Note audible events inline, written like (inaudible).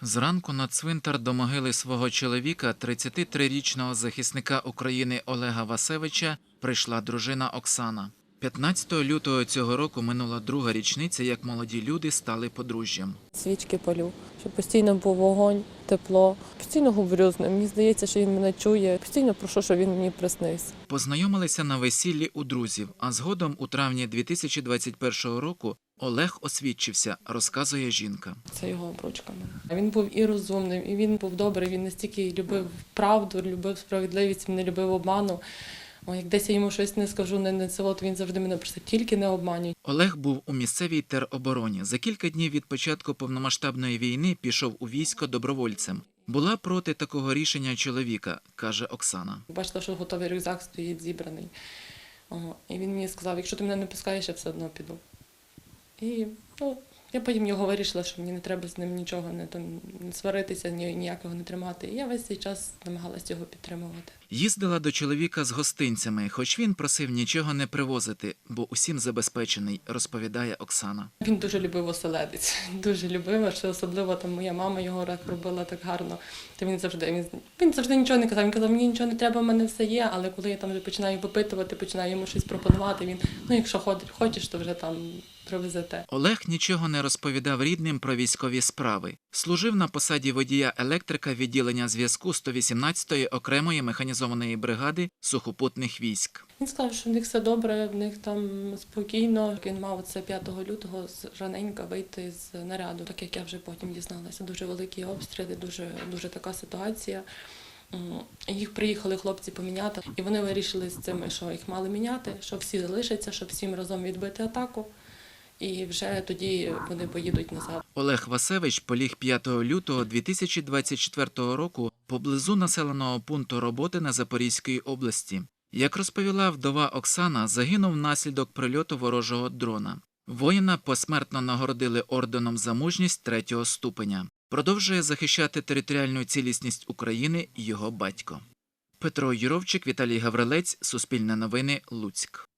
Зранку на цвинтар до могили свого чоловіка, 33-річного захисника України Олега Васевича, прийшла дружина Оксана. 15 лютого цього року минула друга річниця, як молоді люди стали подружжям. Свічки палю, щоб постійно був вогонь, тепло. Постійно говорю з ним. Мені здається, що він мене чує. Постійно прошу, щоб він мені приснився. Познайомилися на весіллі у друзів, а згодом у травні 2021 року Олег освідчився, розказує жінка. Це його обручка. Він був і розумним, і він був добрий. Він настільки любив правду, любив справедливість, не любив обману. О, як десь я йому щось не скажу, не, не от він завжди мене просить, тільки не обманюй. Олег був у місцевій теробороні. За кілька днів від початку повномасштабної війни пішов у військо добровольцем. Була проти такого рішення чоловіка, каже Оксана. Бачила, що готовий рюкзак стоїть зібраний. О, і він мені сказав, якщо ти мене не пускаєш, я все одно піду. І ну, я потім його вирішила, що мені не треба з ним нічого не, там, не сваритися, ні, ніякого не тримати. І я весь цей час намагалась його підтримувати. Їздила до чоловіка з гостинцями, хоч він просив нічого не привозити, бо усім забезпечений, розповідає Оксана. Він дуже любив оселедець, (laughs) дуже любив, що особливо там моя мама його так робила так гарно. То він завжди він, він завжди нічого не казав. Він казав, мені нічого не треба, в мене все є. Але коли я там вже починаю випитувати, починаю йому щось пропонувати, він ну якщо хочеш, то вже там привезете. Олег нічого не розповідав рідним про військові справи. Служив на посаді водія електрика відділення зв'язку 118-ї окремої механізованої бригади сухопутних військ. Він сказав, що в них все добре, в них там спокійно. Він мав це 5 лютого з раненька вийти з наряду, так як я вже потім дізналася. Дуже великі обстріли, дуже, дуже така ситуація. Їх приїхали хлопці поміняти, і вони вирішили з цим, що їх мали міняти, що всі залишаться, щоб всім разом відбити атаку. І вже тоді вони поїдуть назад. Олег Васевич поліг 5 лютого 2024 року поблизу населеного пункту роботи на Запорізькій області. Як розповіла вдова Оксана, загинув внаслідок прильоту ворожого дрона. Воїна посмертно нагородили орденом за мужність третього ступеня. Продовжує захищати територіальну цілісність України його батько. Петро Юровчик, Віталій Гаврилець, Суспільне новини, Луцьк.